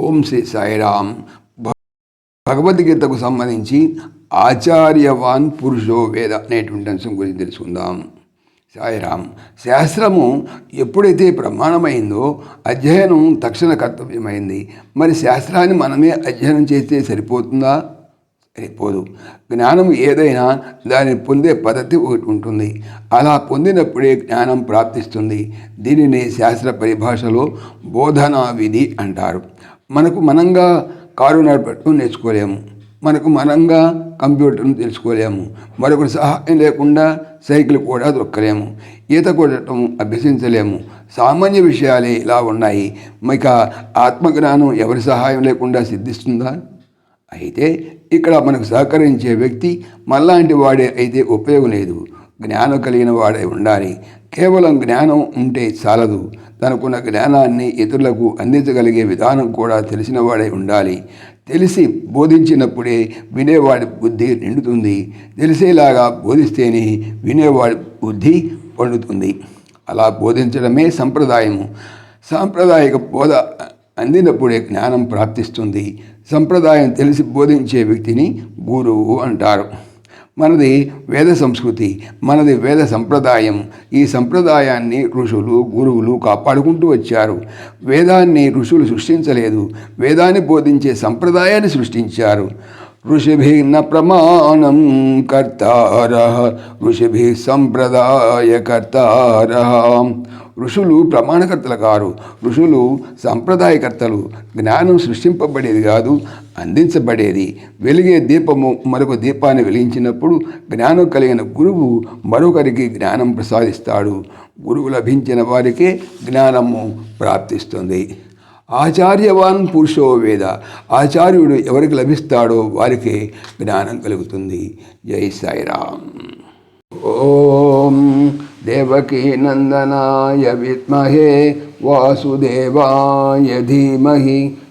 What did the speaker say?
ఓం శ్రీ సాయిరామ్. భ- భగవద్గీతకు సంబంధించి ఆచార్యవాన్ పురుషో వేద అనేటువంటి అంశం గురించి తెలుసుకుందాం. సాయిరామ్ శాస్త్రము ఎప్పుడైతే ప్రమాణమైందో అధ్యయనం తక్షణ కర్తవ్యమైంది. మరి శాస్త్రాన్ని మనమే అధ్యయనం చేస్తే సరిపోతుందా? సరిపోదు. జ్ఞానం ఏదైనా దాన్ని పొందే పద్ధతి ఒకటి ఉంటుంది. అలా పొందినప్పుడే జ్ఞానం ప్రాప్తిస్తుంది. దీనిని శాస్త్ర పరిభాషలో బోధనా విధి అంటారు. మనకు మనంగా కారు నడపటం నేర్చుకోలేము. మనకు మనంగా కంప్యూటర్ను తెలుసుకోలేము. మరొకరి సహాయం లేకుండా సైకిల్ కూడా దొక్కలేము ఈత కొట్టడం అభ్యసించలేము. సామాన్య విషయాలే ఇలా ఉన్నాయి. ఇక ఆత్మజ్ఞానం ఎవరి సహాయం లేకుండా సిద్ధిస్తుందా? అయితే ఇక్కడ మనకు సహకరించే వ్యక్తి మళ్ళాంటి వాడే అయితే ఉపయోగం లేదు. జ్ఞానం కలిగిన వాడే ఉండాలి. కేవలం జ్ఞానం ఉంటే చాలదు. తనకున్న జ్ఞానాన్ని ఇతరులకు అందించగలిగే విధానం కూడా తెలిసినవాడే ఉండాలి. తెలిసి బోధించినప్పుడే వినేవాడి బుద్ధి నిండుతుంది. తెలిసేలాగా బోధిస్తేనే వినేవాడి బుద్ధి పండుతుంది. అలా బోధించడమే సంప్రదాయము. సాంప్రదాయక బోధ అందినప్పుడే జ్ఞానం ప్రాప్తిస్తుంది. సంప్రదాయం తెలిసి బోధించే వ్యక్తిని గురువు అంటారు. మనది వేద సంస్కృతి మనది వేద సంప్రదాయం. ఈ సంప్రదాయాన్ని ఋషులు గురువులు కాపాడుకుంటూ వచ్చారు. వేదాన్ని ఋషులు సృష్టించలేదు. వేదాన్ని బోధించే సంప్రదాయాన్ని సృష్టించారు. ఋషిభిన్న ప్రమాణం కర్తార ఋషిభి సంప్రదాయకర్తార. ఋషులు ప్రమాణకర్తలు కారు. ఋషులు సంప్రదాయకర్తలు. జ్ఞానం సృష్టింపబడేది కాదు. అందించబడేది. వెలిగే దీపము మరొక దీపాన్ని వెలిగించినప్పుడు జ్ఞానం కలిగిన గురువు మరొకరికి జ్ఞానం ప్రసాదిస్తాడు. గురువు లభించిన వారికే జ్ఞానము ప్రాప్తిస్తుంది. ఆచార్యవాన్ పురుషో వేద. ఆచార్యుడు ఎవరికి లభిస్తాడో వారికే జ్ఞానం కలుగుతుంది. జై సాయిరామ్. ఓం దేవకీ నందనాయ విద్మహే వాసుదేవాయ ధీమహి